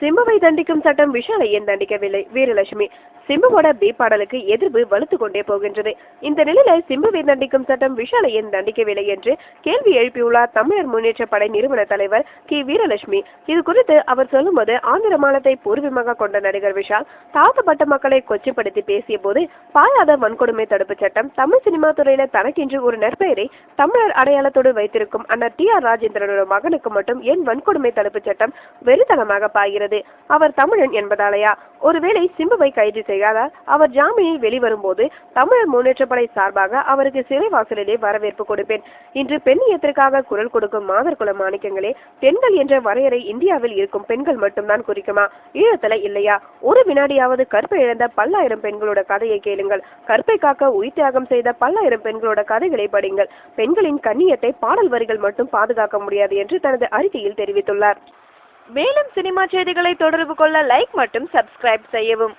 சிம்புவை தண்டிக்கும் சட்டம் விஷாலை ஏன் தண்டிக்கவில்லை. வீரலட்சுமி சிம்புவோட பி பாடலுக்கு எதிர்ப்பு வலுத்து கொண்டே போகின்றது. இந்த நிலையில சிம்புவை தண்டிக்கும் சட்டம் விஷாலை ஏன் தண்டிக்கவில்லை என்று கேள்வி எழுப்பியுள்ளார் தமிழர் முன்னேற்ற படை நிறுவன தலைவர் கி. வீரலட்சுமி. இது குறித்து அவர் சொல்லும்போது ஆந்திர மாநிலத்தை பூர்வீகமாக கொண்ட நடிகர் விஷால் தாழ்த்தப்பட்ட மக்களை கொச்சைப்படுத்தி பேசிய போது பாயாத வன்கொடுமை தடுப்பு சட்டம் தமிழ் சினிமா துறையில தனக்கென்று ஒரு நற்பெயரை தமிழர் அடையாளத்தோடு வைத்திருக்கும் அண்ணர் டி. ஆர். ராஜேந்திரனோட மகனுக்கு மட்டும் ஏன் வன்கொடுமை தடுப்பு சட்டம் வெறித்தனமாக பாய்கிறது. அவர் தமிழன் என்பதாலயா? ஒருவேளை சிம்புவை கைது செய்யாதால் அவர் ஜாமீனில் வெளிவரும்போது தமிழர் முன்னேற்றப்படை சார்பாக அவருக்கு சிறைவாசலிலே வரவேற்பு கொடுப்பேன். இன்று பெண்ணியத்திற்காக குரல் கொடுக்கும் மாதர்குல மாணிக்கங்களே பெண்கள் என்ற வரையறை இந்தியாவில் இருக்கும் பெண்கள் மட்டும்தான் குறிக்குமா? ஈழத்துல இல்லையா? ஒரு வினாடியாவது கற்பை இழந்த பல்லாயிரம் பெண்களோட கதையை கேளுங்கள். கற்பை காக்க உயிர்த்தியாகம் செய்த பல்லாயிரம் பெண்களோட கதைகளை படிங்கள். பெண்களின் கண்ணியத்தை பாடல் வரிகள் மட்டும் பாதுகாக்க முடியாது என்று தனது அறிக்கையில் தெரிவித்துள்ளார். மேலும் சினிமா செய்திகளை தொடர்பு கொள்ள லைக் மற்றும் சப்ஸ்கிரைப் செய்யவும்.